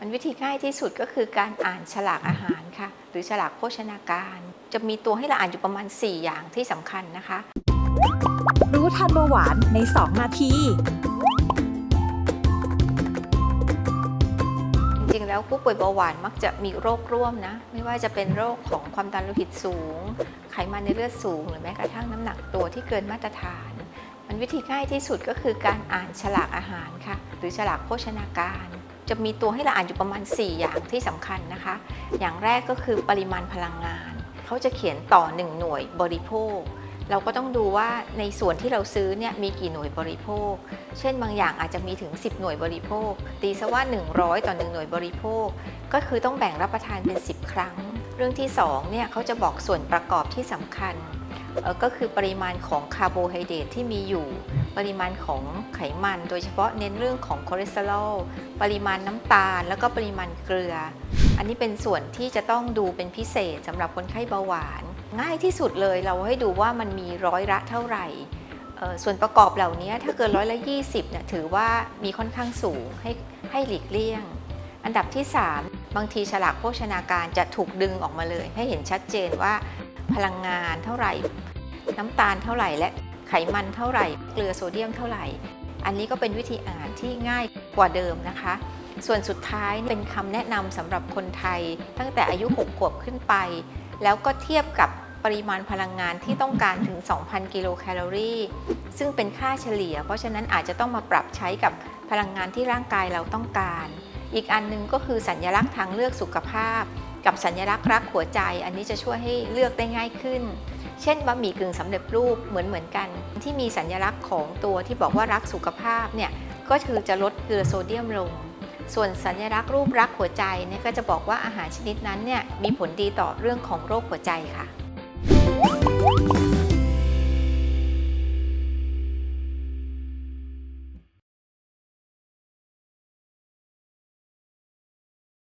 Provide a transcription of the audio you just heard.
มันวิธีง่ายที่สุดก็คือการอ่านฉลากอาหารค่ะ หรือฉลากโภชนาการ จะมีตัวให้เราอ่านอยู่ประมาณ 4 อย่างที่สำคัญนะคะ รู้ทันเบาหวานใน 2 นาที จริงๆ แล้วผู้ป่วยเบาหวานมักจะมีโรคร่วมนะ ไม่ว่าจะเป็นโรคของความดันโลหิตสูง ไขมันในเลือดสูง หรือแม้กระทั่งน้ำหนักตัวที่เกินมาตรฐาน มันวิธีง่ายที่สุดก็คือการอ่านฉลากอาหารค่ะ หรือฉลากโภชนาการ จะมีตัวให้เราอ่านอยู่ประมาณ 4 อย่างที่สำคัญนะคะ อย่างแรกก็คือปริมาณพลังงาน เขาจะเขียนต่อ 1 หน่วยบริโภค เราก็ต้องดูว่าในส่วนที่เราซื้อเนี่ยมีกี่หน่วยบริโภค เช่นบางอย่างอาจจะมีถึง 10 หน่วยบริโภค ตีซะว่า 100 ต่อ 1 หน่วยบริโภค ก็คือต้องแบ่งรับประทานเป็น 10 ครั้ง เรื่องที่2เนี่ยเขาจะบอกส่วนประกอบที่สำคัญก็คือปริมาณของคาร์โบไฮเดรตที่มีอยู่ ปริมาณของไขมัน โดยเฉพาะเน้นเรื่องของคอเลสเตอรอลปริมาณน้ำตาล แล้วก็ปริมาณเกลือ อันนี้เป็นส่วนที่จะต้องดูเป็นพิเศษสำหรับคนไข้เบาหวาน ง่ายที่สุดเลยเราให้ดูว่ามันมีร้อยละเท่าไหร่ส่วนประกอบเหล่านี้ถ้าเกินร้อยละ20เนี่ยถือว่ามีค่อนข้างสูงให้ให้หลีกเลี่ยง อันดับที่ 3 บางทีฉลากโภชนาการจะถูกดึงออกมาเลย ให้เห็นชัดเจนว่าพลังงานเท่าไหร่ น้ำตาลเท่าไหร่และ ไขมันเท่าไหร่ เกลือโซเดียมเท่าไหร่ อันนี้ก็เป็นวิธีอ่านที่ง่ายกว่าเดิมนะคะ ส่วนสุดท้ายเป็นคำแนะนำสำหรับคนไทย ตั้งแต่อายุ 6 ขวบขึ้นไป แล้วก็เทียบกับปริมาณพลังงานที่ต้องการถึง 2,000 กิโลแคลอรี่ ซึ่งเป็นค่าเฉลี่ย เพราะฉะนั้นอาจจะต้องมาปรับใช้กับพลังงานที่ร่างกายเราต้องการ อีกอันหนึงก็คือสัญลักษณ์ทางเลือกสุขภาพ กับสัญลักษณ์รักหัวใจ อันนี้จะช่วยให้เลือกได้ง่ายขึ้น เช่นบะหมี่กึ่งสำเร็จรูปเหมือนเหมือนกัน ที่มีสัญลักษณ์ของตัวที่บอกว่ารักสุขภาพเนี่ยก็คือจะลดเกลือโซเดียมลง ส่วนสัญลักษณ์รูปรักหัวใจเนี่ยก็จะบอกว่าอาหารชนิดนั้นเนี่ยมีผลดีต่อเรื่องของโรคหัวใจค่ะ